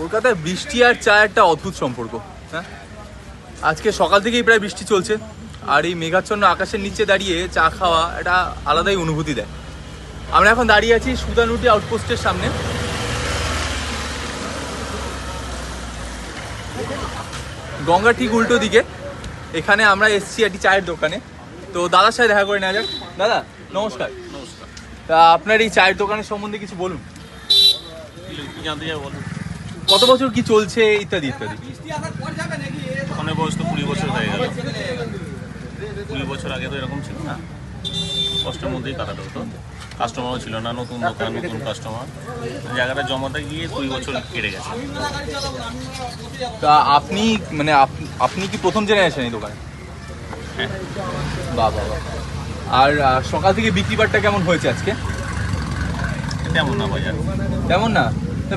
কলকাতায় বৃষ্টি আর চা একটা অদ্ভুত সম্পর্ক হ্যাঁ? আজকে সকাল থেকেই প্রায় বৃষ্টি চলছে আর এই মেঘাচ্ছন্ন আকাশের নিচে দাঁড়িয়ে চা খাওয়া এটা আলাদাই অনুভূতি দেয়। আমরা এখন দাঁড়িয়ে আছি সুদানুটি আউটপোস্টের সামনে। গঙ্গা ঠিক উল্টো দিকে এখানে আমরা এসছি একটি চায়ের দোকানে। তো দাদার সাথে দেখা করে নেওয়া যাক। দাদা নমস্কার। নমস্কার। তা আপনার এই চায়ের দোকানের সম্বন্ধে কিছু বলুন। জানতে চাই বল কত বছর কি চলছে ইত্যাদি ইত্যাদি? দোকানের বয়স তো কুড়ি বছর হয়ে গেল। কুড়ি বছর আগে তো এরকম ছিল না। কষ্টের মধ্যেই কাটাতে হতো কাস্টমারও ছিল না নতুন দোকান নতুন কাস্টমার জায়গাটা জমাতে গিয়ে কুড়ি বছর কেটে গেছে। তা আপনি মানে আপ- আপনি কি প্রথম জেনারেশন এই দোকানে? হ্যাঁ। বাহ বাহ। আর সকাল থেকে বিক্রি বাট্টা কেমন হয়েছে আজকে? তেমন না বাজার তেমন না?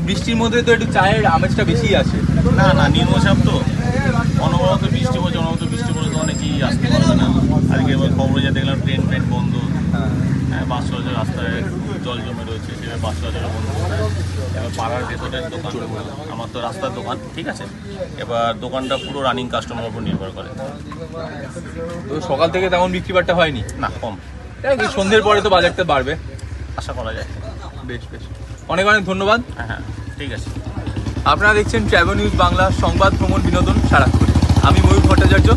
বৃষ্টির মধ্যে তো একটু চায়ের আমেজটা বেশি আছে। না না নিম্নচাপ তো। অনবরত বৃষ্টি পড়ছে অনবরত বৃষ্টি পড়লে তো অনেকেই আসতে পারবে না। আজকে এবার খবরে যা দেখলাম ট্রেন ট্রেন বন্ধ। হ্যাঁ বাস চলাচল রাস্তায় জল জমে রয়েছে সেভাবে বাস চলাচল বন্ধ এবার পাড়ার ভেতরের দোকান। আমার তো রাস্তার দোকান ঠিক আছে? এবার দোকানটা পুরো রানিং কাস্টমার উপর নির্ভর করে। তো সকাল থেকে তেমন বিক্রি বাট্টা হয়নি? না কম। সন্ধ্যের পরে তো বাজারটা বাড়বে? আশা করা যায়। বেশ বেশ। অনেক অনেক ধন্যবাদ। হ্যাঁ হ্যাঁ ঠিক আছে। আপনারা দেখছেন ট্র্যাভেল নিউজ বাংলা সংবাদ ভ্রমণ বিনোদন সারাক্ষণ। আমি ময়ূর ভট্টাচার্য।